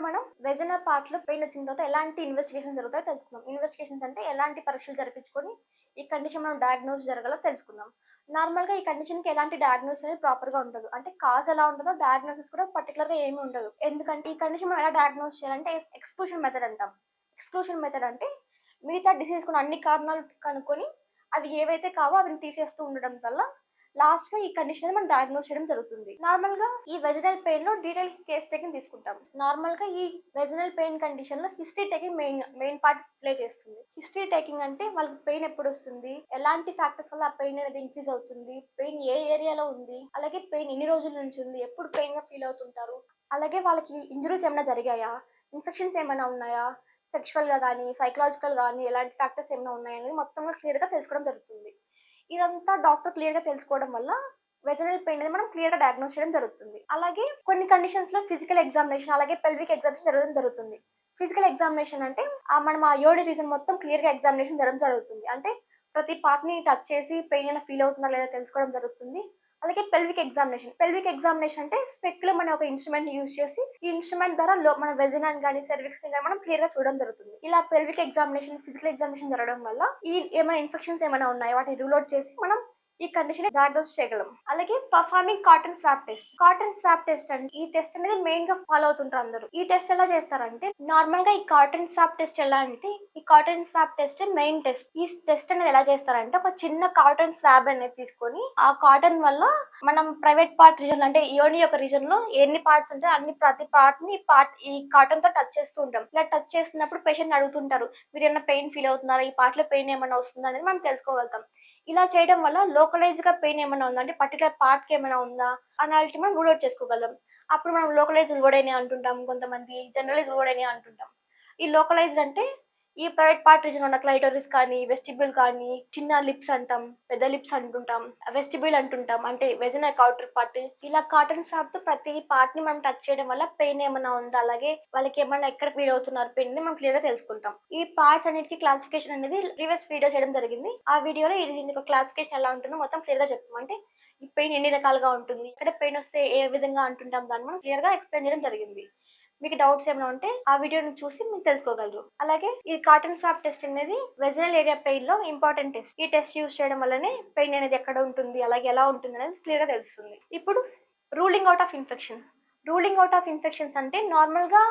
ఇప్పుడు మనం వెజనల్ పార్ట్లో పెయిన్ వచ్చిన తర్వాత ఎలాంటి ఇన్వెస్టిగేషన్ జరుగుతాయో తెలుసుకుందాం. ఇన్వెస్టిగేషన్స్ అంటే ఎలాంటి పరీక్షలు జరిపించుకొని ఈ కండిషన్ మనం డయాగ్నోస్ జరగాలో తెలుసుకుందాం. నార్మల్గా ఈ కండిషన్కి ఎలాంటి డయాగ్నోస్ అనేది ప్రాపర్గా ఉండదు. అంటే కాజ్ ఎలా ఉంటుందో డయాగ్నోసిస్ కూడా పర్టికులర్గా ఏమి ఉండదు. ఎందుకంటే ఈ కండిషన్ మనం ఎలా డయాగ్నోస్ చేయాలంటే ఎక్స్క్లూషన్ మెథడ్ అంటాం. ఎక్స్క్లూషన్ మెథడ్ అంటే మిగతా డిసీజ్ కూడా అన్ని కారణాలు కనుక్కొని అవి ఏవైతే కావో అవి తీసేస్తూ ఉండడం వల్ల లాస్ట్గా ఈ కండిషన్ మనం డయాగ్నోస్ చేయడం జరుగుతుంది. నార్మల్గా ఈ వెజినల్ పెయిన్లో డీటెయిల్ కేస్ టేకింగ్ తీసుకుంటాం. నార్మల్గా ఈ వెజినల్ పెయిన్ కండిషన్లో history taking main main part play చేస్తుంది. హిస్టరీ టేకింగ్ అంటే వాళ్ళకి పెయిన్ ఎప్పుడు వస్తుంది? ఎలాంటి ఫ్యాక్టర్స్ వల్ల ఆ పెయిన్ అనేది ఇంక్రీజ్ అవుతుంది? పెయిన్ ఏ ఏరియాలో ఉంది? అలాగే పెయిన్ ఎన్ని రోజుల నుంచి ఉంది? ఎప్పుడు పెయిన్గా ఫీల్ అవుతుంటారు? అలాగే వాళ్ళకి ఇంజురీస్ ఏమైనా జరిగాయా? ఇన్ఫెక్షన్స్ ఏమైనా ఉన్నాయా? సెక్షువల్గా కానీ సైకలాజికల్ కానీ ఎలాంటి ఫ్యాక్టర్స్ ఏమైనా ఉన్నాయనేది మొత్తం క్లియర్గా తెలుసుకోవడం జరుగుతుంది. ఇదంతా డాక్టర్ క్లియర్గా తెలుసుకోవడం వల్ల వెజనల్ పెయిన్ అనేది మనం క్లియర్గా డయాగ్నోస్ చేయడం జరుగుతుంది. అలాగే కొన్ని కండిషన్స్లో ఫిజికల్ ఎగ్జామినేషన్ అలాగే పెల్విక్ ఎగ్జామినేషన్ జరగడం జరుగుతుంది. ఫిజికల్ ఎగ్జామినేషన్ అంటే మనం ఆ యోడి రీజన్ మొత్తం క్లియర్గా ఎగ్జామినేషన్ జరగడం జరుగుతుంది. అంటే ప్రతి పార్ట్ని టచ్ చేసి పెయిన్ అయినా ఫీల్ అవుతుందా లేదా తెలుసుకోవడం జరుగుతుంది. అలాగే పెల్విక్ ఎగ్జామినేషన్ పెల్విక్ ఎగ్జామినేషన్ అంటే స్పెక్లో మనం ఒక ఇన్స్ట్రుమెంట్ యూజ్ చేసి ఈ ఇన్స్ట్రుమెంట్ ద్వారా లో మన వెజినాన్ కానీ సర్విక్స్ కానీ మనం క్లియర్గా చూడడం జరుగుతుంది. ఇలా పెల్విక్ ఎగ్జామినేషన్ ఫిజికల్ ఎగ్జామినేషన్ జరగడం వల్ల ఈ ఏమైనా ఇన్ఫెక్షన్స్ ఏమైనా ఉన్నాయో? వాటిని రూల్ అవుట్ చేసి మనం ఈ కండిషన్ డయాగ్నోస్ చేయగలం. అలాగే performing cotton swab test cotton swab test అంటే ఈ టెస్ట్ అనేది మెయిన్గా ఫాలో అవుతుంటారు అందరూ. ఈ టెస్ట్ ఎలా చేస్తారంటే నార్మల్గా ఈ కాటన్ స్వాప్ టెస్ట్ ఎలా అంటే ఈ cotton swab test main test ఈ టెస్ట్ అనేది ఎలా చేస్తారంటే ఒక చిన్న కాటన్ స్వాబ్ అనేది తీసుకొని ఆ కాటన్ వల్ల మనం ప్రైవేట్ పార్ట్ రీజన్ అంటే యోని యొక్క రీజన్లో ఎన్ని పార్ట్స్ ఉంటాయి అన్ని ప్రతి పార్ట్ని పార్ట్ ఈ కాటన్తో టచ్ చేస్తూ ఉంటాం. ఇలా టచ్ చేస్తున్నప్పుడు పేషెంట్ అడుగుతుంటారు మీరు ఏమైనా పెయిన్ ఫీల్ అవుతున్నారా? ఈ పార్ట్లో పెయిన్ ఏమైనా వస్తుందా? అనేది మనం తెలుసుకోగలుగుతాం. ఇలా చేయడం వల్ల లోకలైజ్గా పెయిన్ ఏమైనా ఉందా? అంటే పర్టికులర్ పార్ట్కి ఏమైనా ఉందా? అనాలిటీ మనం రూల్ అవుట్ చేసుకోగలం. అప్పుడు మనం లోకలైజ్ ఉల్వడైనా అంటుంటాం. కొంతమంది జనరలైజ్ ఉల్వడైనా అంటుంటాం. ఈ లోకలైజ్డ్ అంటే ఈ ప్రైవేట్ పార్ట్ రీజన్ ఉన్న క్లైటోరిస్ కానీ వెస్టిబ్యూల్ కానీ చిన్న లిప్స్ అంటాం పెద్ద లిప్స్ అంటుంటాం వెస్టిబ్యూల్ అంటుంటాం. అంటే వెజన కౌటర్ పార్ట్ ఇలా కాటన్ స్వాబ్తో ప్రతి పార్ట్ని మనం టచ్ చేయడం వల్ల పెయిన్ ఏమైనా ఉందా? అలాగే వాళ్ళకి ఏమైనా ఎక్కడ ఫీల్ అవుతున్నారు? పెయిన్ని మనం క్లియర్గా తెలుసుకుంటాం. ఈ పార్ట్స్ అన్నిటికీ క్లాసిఫికేషన్ అనేది ప్రీవియస్ వీడియో చేయడం జరిగింది. ఆ వీడియోలో ఇది దీనికి క్లాసిఫికేషన్ ఎలా ఉంటుందో మొత్తం క్లియర్గా చెప్తాం. అంటే ఈ పెయిన్ ఎన్ని రకాలుగా ఉంటుంది? ఇక్కడ పెయిన్ వస్తే ఏ విధంగా అంటుంటాం? దాన్ని మనం క్లియర్గా ఎక్స్ప్లెయిన్ చేయడం జరిగింది. మీకు డౌట్స్ ఏమైనా ఉంటే ఆ వీడియోని చూసి మీరు తెలుసుకోగలరు. అలాగే ఈ కాటన్ స్వాప్ టెస్ట్ అనేది వెజనల్ ఏరియా పెయిన్లో ఇంపార్టెంట్ టెస్ట్ ఈ టెస్ట్ యూస్ చేయడం వల్లనే పెయిన్ అనేది ఎక్కడ ఉంటుంది అలాగే ఎలా ఉంటుంది అనేది క్లియర్గా తెలుస్తుంది. ఇప్పుడు ruling out of infection ruling out of infections అంటే నార్మల్గా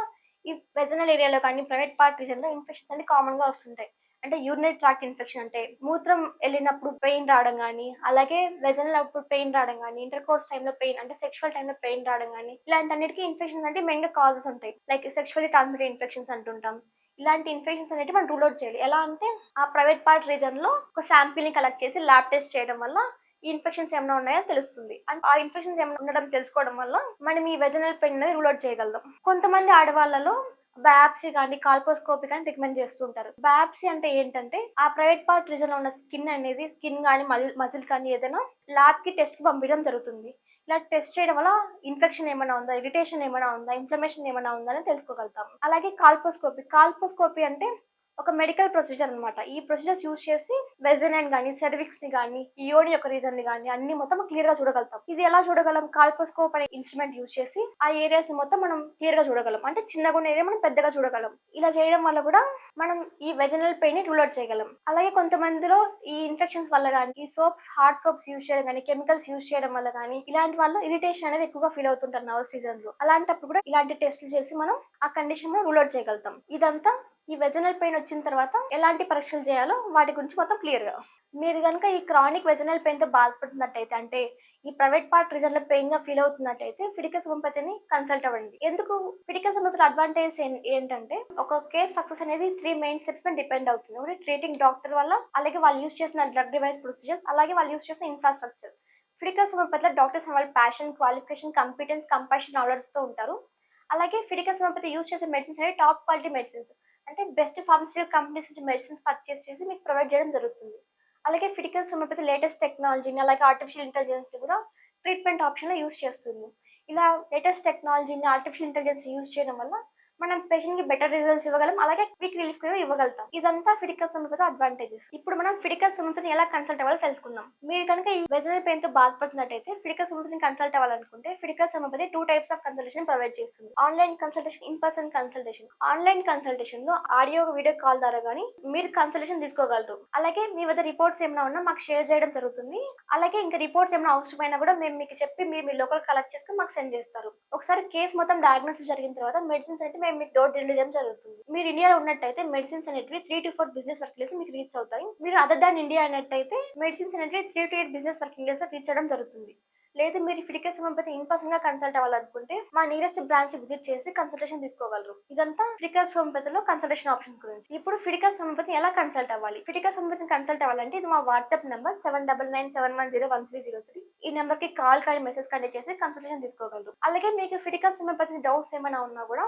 ఈ వెజనల్ ఏరియాలో కానీ ప్రైవేట్ పార్ట్ రీజన్లో ఇన్ఫెక్షన్స్ అన్ని కామన్గా వస్తుంటాయి. అంటే యూరినరీ ట్రాక్ ఇన్ఫెక్షన్ అంటే మూత్రం వెళ్ళినప్పుడు పెయిన్ రావడం కానీ అలాగే వెజనల్ అప్పుడు పెయిన్ రావడం కానీ ఇంటర్ కోర్స్ టైంలో పెయిన్ అంటే సెక్షువల్ టైంలో పెయిన్ రావడం కానీ ఇలాంటి అన్నిటికీ ఇన్ఫెక్షన్స్ అంటే మెయిన్గా కాజెస్ ఉంటాయి. లైక్ సెక్షువల్లీ ట్రాన్స్మిటెడ్ ఇన్ఫెక్షన్స్ అంటుంటాం. ఇలాంటి ఇన్ఫెక్షన్స్ అనేవి మనం రూల్ అవుట్ చేయాలి. ఎలా అంటే ఆ ప్రైవేట్ పార్ట్ రీజన్లో ఒక శాంపిల్ని కలెక్ట్ చేసి ల్యాబ్ టెస్ట్ చేయడం వల్ల ఈ ఇన్ఫెక్షన్స్ ఏమైనా ఉన్నాయో తెలుస్తుంది. అండ్ ఆ ఇన్ఫెక్షన్స్ ఏమైనా ఉండడం తెలుసుకోవడం వల్ల మనం ఈ వెజనల్ పెయిన్ అనేది రూల్ అవుట్ చేయగలం కొంతమంది ఆడవాళ్ళలో బయాప్సీ కానీ కాల్పోస్కోపీ కానీ రికమెండ్ చేస్తుంటారు. బయాప్సీ అంటే ఏంటంటే ఆ ప్రైవేట్ పార్ట్ రీజన్ ఉన్న స్కిన్ అనేది స్కిన్ కానీ మజిల్ కానీ ఏదైనా ల్యాబ్కి టెస్ట్కి పంపించడం జరుగుతుంది. ఇలా టెస్ట్ చేయడం వల్ల ఇన్ఫెక్షన్ ఏమైనా ఉందా ఇరిటేషన్ ఏమైనా ఉందా ఇన్ఫ్లమేషన్ ఏమైనా ఉందా అని తెలుసుకోగలుగుతాం అలాగే కాల్పోస్కోపీ కాల్పోస్కోపీ అంటే ఒక మెడికల్ ప్రొసీజర్ అనమాట ఈ ప్రొసీజర్స్ యూజ్ చేసి వెజనైన్ కానీ సెర్విక్స్ని కానీ ఇయోని యొక్క రీజన్ని కానీ అన్ని మొత్తం క్లియర్గా చూడగలుగుతాం. ఇది ఎలా చూడగలం? కాల్పోస్కోప్ అనే ఇన్స్ట్రుమెంట్ యూజ్ చేసి ఆ ఏరియాస్ని మొత్తం మనం క్లియర్గా చూడగలం. అంటే చిన్నగా ఉన్న ఏరియా మనం పెద్దగా చూడగలం. ఇలా చేయడం వల్ల కూడా మనం ఈ వెజనల్ పెయిన్ని రూల్ అవుట్ చేయగలం. అలాగే కొంతమందిలో ఈ ఇన్ఫెక్షన్స్ వల్ల కానీ సోప్స్ హార్డ్ సోప్స్ యూజ్ చేయడం కానీ కెమికల్స్ యూజ్ చేయడం వల్ల కానీ ఇలాంటి వాళ్ళు ఇరిటేషన్ అనేది ఎక్కువగా ఫీల్ అవుతుంటారు నర్వస్ సీజన్లో. అలాంటప్పుడు కూడా ఇలాంటి టెస్టులు చేసి మనం ఆ కండిషన్ రూల్ అవుట్ చేయగలుగుతాం. ఇదంతా ఈ వెజనల్ పెయిన్ వచ్చిన తర్వాత ఎలాంటి పరీక్షలు చేయాలో వాటి గురించి మొత్తం క్లియర్గా. మీరు కనుక ఈ క్రానిక్ వెజనల్ పెయిన్తో బాధపడుతున్నట్టయితే అంటే ఈ ప్రైవేట్ పార్ట్ రీజన్లో పెయిన్గా ఫీల్ అవుతున్నట్టయితే ఫిడికస్ హోమియోపతిని కన్సల్ట్ అవ్వండి. ఎందుకు? ఫిడికస్ హోమియోపతి అడ్వాంటేజ్ ఏంటంటే ఒక కేస్ సక్సెస్ అనేది త్రీ మెయిన్ స్టెప్స్ మీద డిపెండ్ అవుతుంది. ఒకటి ట్రీటింగ్ డాక్టర్ వల్ల అలాగే వాళ్ళు యూస్ చేసిన డ్రగ్ డివైస్ ప్రొసీజర్స్ అలాగే వాళ్ళు యూస్ చేసిన ఇన్ఫ్రాస్ట్రక్చర్ ఫిడికస్ హోమియోపతిలో డాక్టర్స్ వాళ్ళ ప్యాషన్ క్వాలిఫికేషన్ కంపిటెన్స్ కంపాషన్ నాలెడ్జ్తో ఉంటారు. అలాగే ఫిడికస్ హోమియోపతి యూస్ చేసే మెడిసిన్స్ అనేవి టాప్ క్వాలిటీ మెడిసిన్స్ అంటే బెస్ట్ ఫార్మసిటికల్ కంపెనీస్ నుంచి మెడిసిన్స్ పర్చేస్ చేసి మీకు ప్రొవైడ్ చేయడం జరుగుతుంది. అలాగే ఫిటికల్ హోమియోపతి లేటెస్ట్ టెక్నాలజీని అలాగే ఆర్టిఫిషియల్ ఇంటెలిజెన్స్ కూడా ట్రీట్మెంట్ ఆప్షన్లో యూస్ చేస్తుంది. ఇలా లేటెస్ట్ టెక్నాలజీని ఆర్టిఫిషియల్ ఇంటెలిజెన్స్ యూస్ చేయడం వల్ల మనం పేషెంట్కి బెటర్ రిజల్ట్స్ ఇవ్వగలం అలాగే క్విక్ రిలీఫ్ కూడా ఇవ్వగలుగుతాం. ఇదంతా ఫిడికల్ సమస్యతో అడ్వాంటేజెస్ ఇప్పుడు మనం ఫిడికల్ సమస్యని ఎలా కన్సల్ట్ అవ్వాలో తెలుసుకుందాం. మీరు కనుక ఈ వెజనల్ పెయిన్తో బాధపడుతున్నట్టయితే ఫిడికల్ సమస్యని కన్సల్ట్ అవ్వాలనుకుంటే ఫిడికల్ సమస్య two types of consultation provide చేస్తుంది. Online consultation in person consultation online కన్సల్టేషన్లో audio video call ద్వారా గానీ మీరు కన్సల్టేషన్ తీసుకోగలరు. అలాగే మీ వద్ద రిపోర్ట్స్ ఏమైనా ఉన్నా మాకు షేర్ చేయడం జరుగుతుంది. అలాగే ఇంకా రిపోర్ట్స్ ఏమైనా అవసరమైనా కూడా మేము మీకు చెప్పి మీరు మీ లోకల్ కలెక్ట్ చేసుకుని మాకు సెండ్ చేస్తారు. ఒకసారి కేసు మొత్తం డయాగ్నోసిస్ జరిగిన తర్వాత మెడిసిన్స్ అయితే మేము మీకు డోర్ డెలివరీ చేయడం జరుగుతుంది. మీరు ఇండియాలో ఉన్నట్టయితే మెడిసిన్స్ అనేటివి three to four business working days మీకు రీచ్ అవుతాయి. మీరు అదర్ దాన్ ఇండియా అన్నట్టయితే మెడిసిన్స్ అనేటివి three to eight business working reach అవడం జరుగుతుంది. లేదు మీరు ఫిడికల్ సంబంధించి ఇన్ పర్సన్గా కన్సల్ట్ అవ్వాలనుకుంటే మా నియరెస్ట్ బ్రాంచ్ విజిట్ చేసి కన్సల్టేషన్ తీసుకోగలరు. ఇదంతా ఫిడికల్ సంపతిలో కన్సల్టేషన్ ఆప్షన్ గురించి. ఇప్పుడు ఫిడికల్ సంపతిని ఎలా కన్సల్ట్ అవ్వాలి? ఫిడికల్ సంపతిని కన్సల్ట్ అవ్వాలంటే ఇది మా WhatsApp number seven double nine seven one zero one three zero three ఈ నెంబర్కి కాల్ కానీ మెసేజ్ కానీ చేసి కన్సల్టేషన్ తీసుకోగలరు. అలాగే మీకు ఫిడికల్ సంబంధించిన డౌట్స్ ఏమైనా ఉన్నా కూడా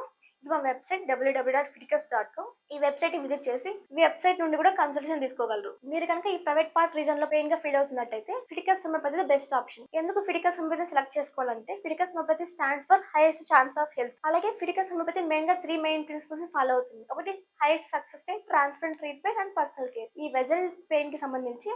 మా website W W dot Fidicus dot com. ఈ వెబ్సైట్ విజిట్ చేసి మీ వెబ్సైట్ నుండి కూడా కన్సల్టేషన్ తీసుకోగలరు. మీరు కనుక ఈ ప్రైవేట్ పార్ట్ రీజన్లో పెయిన్గా ఫీల్ అవుతున్నట్టయితే ఫిటికల్ హోమియోపతి బెస్ట్ ఆప్షన్. ఎందుకు ఫిడికస్ హోమియోపతి సెలెక్ట్ చేసుకోవాలంటే Fidicus homeopathy stands for highest chance of health. అలాగే ఫిటికల్ హోమియోపతి మెయిన్గా త్రీ మెయిన్ ప్రిన్సిపల్స్ ఫాలో అవుతుంది. ఒకటి highest success rate transparent treatment and personal care. ఈ వెజల్ పెయిన్కి సంబంధించి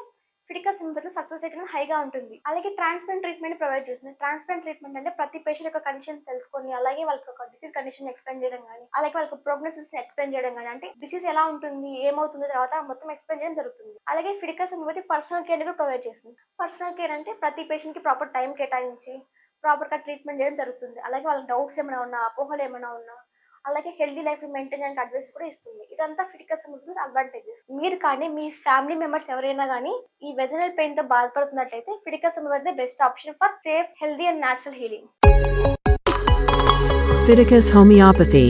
క్రిటికల్ సింపతులు సక్సెస్ రేట్ అనేది హైగా ఉంటుంది. అలాగే ట్రాన్స్పరెంట్ ట్రీట్మెంట్ ప్రొవైడ్ చేస్తుంది. ట్రాన్స్పరెంట్ ట్రీట్మెంట్ అంటే ప్రతి పేషెంట్ యొక్క కండిషన్ తెలుసుకొని అలాగే వాళ్ళకి ఒక డిసీజ్ కండిషన్ ఎక్స్ప్లెయిన్ చేయడం కానీ అలాగే వాళ్ళకి ప్రోగ్నోసిస్ ఎక్స్ప్లెయిన్ చేయడం కానీ అంటే డిసీజ్ ఎలా ఉంటుంది ఏమవుతుంది తర్వాత మొత్తం ఎక్స్ప్లెయిన్ చేయడం జరుగుతుంది. అలాగే ఫిడికల్ సింపతి పర్సనల్ కేర్ కూడా ప్రొవైడ్ చేస్తుంది. పర్సనల్ కేర్ అంటే ప్రతి పేషెంట్కి ప్రాపర్ టైం కేటాయించి ప్రాపర్గా ట్రీట్మెంట్ చేయడం జరుగుతుంది. అలాగే వాళ్ళకి డౌట్స్ ఏమైనా ఉన్నా అపోహలు ఏమైనా ఉన్నా అలాగే హెల్దీ లైఫ్ మెయింటైన్ చేయడానికి అడ్వైస్ కూడా ఇస్తుంది. ఇదంతా ఫిటికల్ సంబంధించిన అడ్వాంటేజెస్ మీరు కానీ మీ ఫ్యామిలీ మెంబర్స్ ఎవరైనా కానీ ఈ వెజనల్ పెయిన్తో బాధపడుతున్నట్లయితే ఫిటికల్ సంబంధించిన best option for safe healthy and natural healing Fiticus Homeopathy.